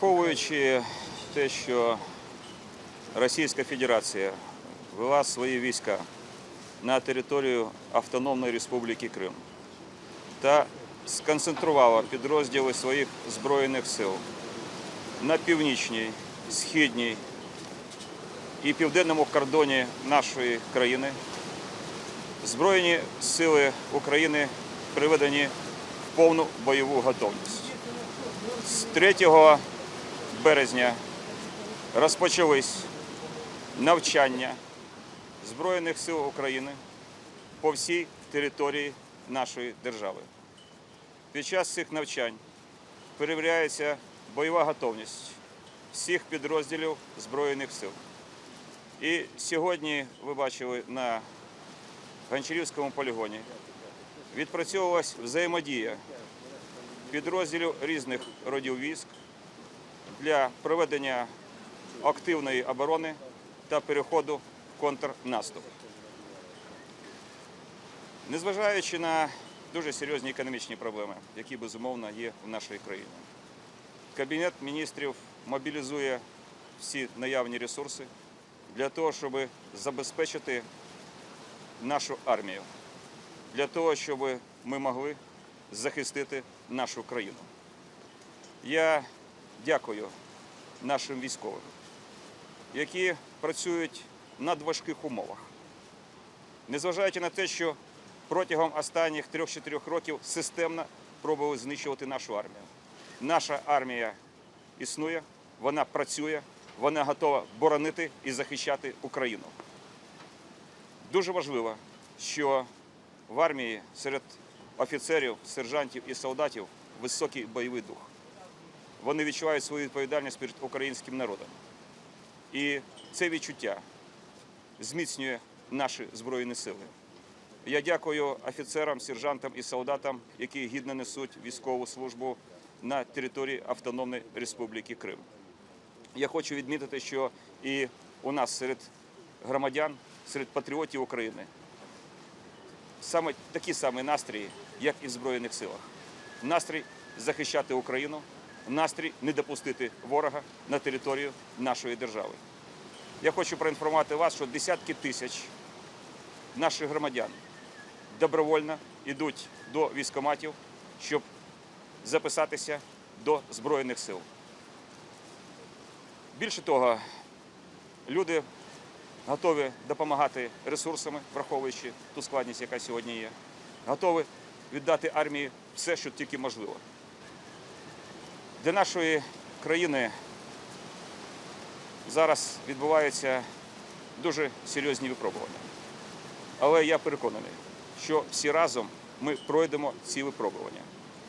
Враховуючи те, що Російська Федерація вела свої війська на територію Автономної Республіки Крим та сконцентрувала підрозділи своїх Збройних сил на північній, східній і південному кордоні нашої країни, Збройні сили України приведені в повну бойову готовність. З 3 березня розпочались навчання Збройних сил України по всій території нашої держави. Під час цих навчань перевіряється бойова готовність всіх підрозділів Збройних сил. І сьогодні ви бачили на Гончарівському полігоні відпрацьовувалась взаємодія підрозділів різних родів військ для проведення активної оборони та переходу в контрнаступ. Незважаючи на дуже серйозні економічні проблеми, які безумовно є в нашій країні, Кабінет міністрів мобілізує всі наявні ресурси для того, щоб забезпечити нашу армію, для того, щоб ми могли захистити нашу країну. Я дякую нашим військовим, які працюють в надважких умовах. Незважаючи на те, що протягом останніх 3-4 років системно пробували знищувати нашу армію. Наша армія існує, вона працює, вона готова боронити і захищати Україну. Дуже важливо, що в армії серед офіцерів, сержантів і солдатів високий бойовий дух. Вони відчувають свою відповідальність перед українським народом. І це відчуття зміцнює наші Збройні сили. Я дякую офіцерам, сержантам і солдатам, які гідно несуть військову службу на території Автономної Республіки Крим. Я хочу відмітити, що і у нас серед громадян, серед патріотів України саме такі самі настрої, як і в Збройних силах. Настрій захищати Україну, настрій не допустити ворога на територію нашої держави. Я хочу проінформувати вас, що десятки тисяч наших громадян добровольно йдуть до військоматів, щоб записатися до Збройних сил. Більше того, люди готові допомагати ресурсами, враховуючи ту складність, яка сьогодні є, готові віддати армії все, що тільки можливо. Для нашої країни зараз відбуваються дуже серйозні випробування. Але я переконаний, що всі разом ми пройдемо ці випробування.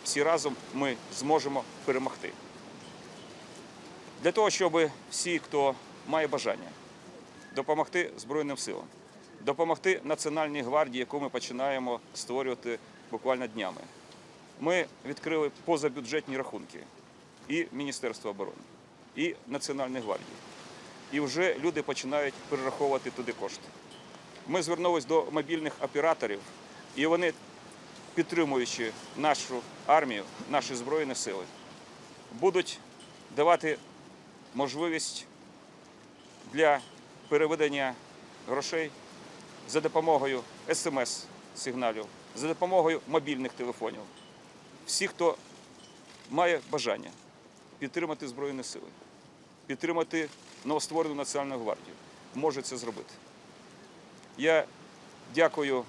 Всі разом ми зможемо перемогти. Для того, щоб всі, хто має бажання допомогти Збройним силам, допомогти Національній гвардії, яку ми починаємо створювати буквально днями, ми відкрили позабюджетні рахунки і Міністерства оборони, і Національної гвардії. І вже люди починають перераховувати туди кошти. Ми звернулися до мобільних операторів, і вони, підтримуючи нашу армію, наші збройні сили, будуть давати можливість для переведення грошей за допомогою смс-сигналів, за допомогою мобільних телефонів. Всі, хто має бажання підтримати Збройні сили, підтримати новостворену Національну гвардію, може це зробити. Я дякую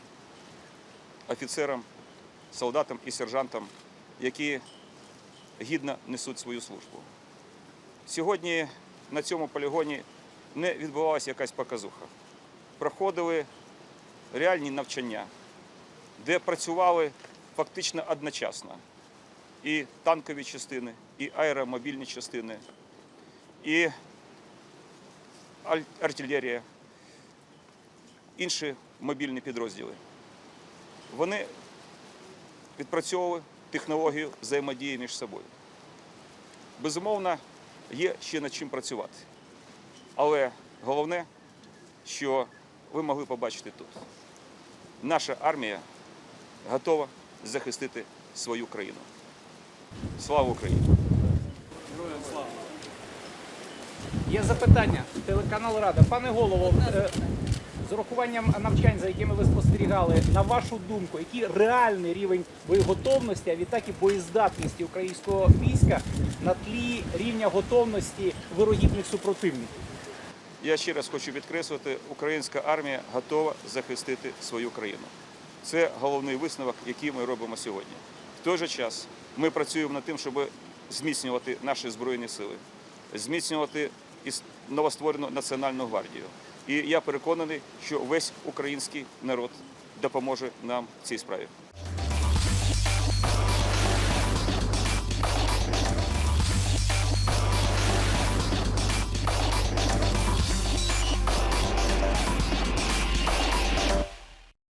офіцерам, солдатам і сержантам, які гідно несуть свою службу. Сьогодні на цьому полігоні не відбувалася якась показуха. Проходили реальні навчання, де працювали фактично одночасно і танкові частини, і аеромобільні частини, і артилерія, інші мобільні підрозділи. Вони відпрацьовували технологію взаємодії між собою. Безумовно, є ще над чим працювати. Але головне, що ви могли побачити тут. Наша армія готова захистити свою країну. Слава Україні! Героям слава! Є запитання. Телеканал Рада. Пане голово, е, з урахуванням навчань, за якими ви спостерігали, на вашу думку, який реальний рівень боєготовності, а відтак і боєздатності українського війська на тлі рівня готовності вирогідних супротивників? Я ще раз хочу підкреслити, українська армія готова захистити свою країну. Це головний висновок, який ми робимо сьогодні. В той же час ми працюємо над тим, щоб зміцнювати наші збройні сили, зміцнювати новостворену національну гвардію. І я переконаний, що весь український народ допоможе нам в цій справі.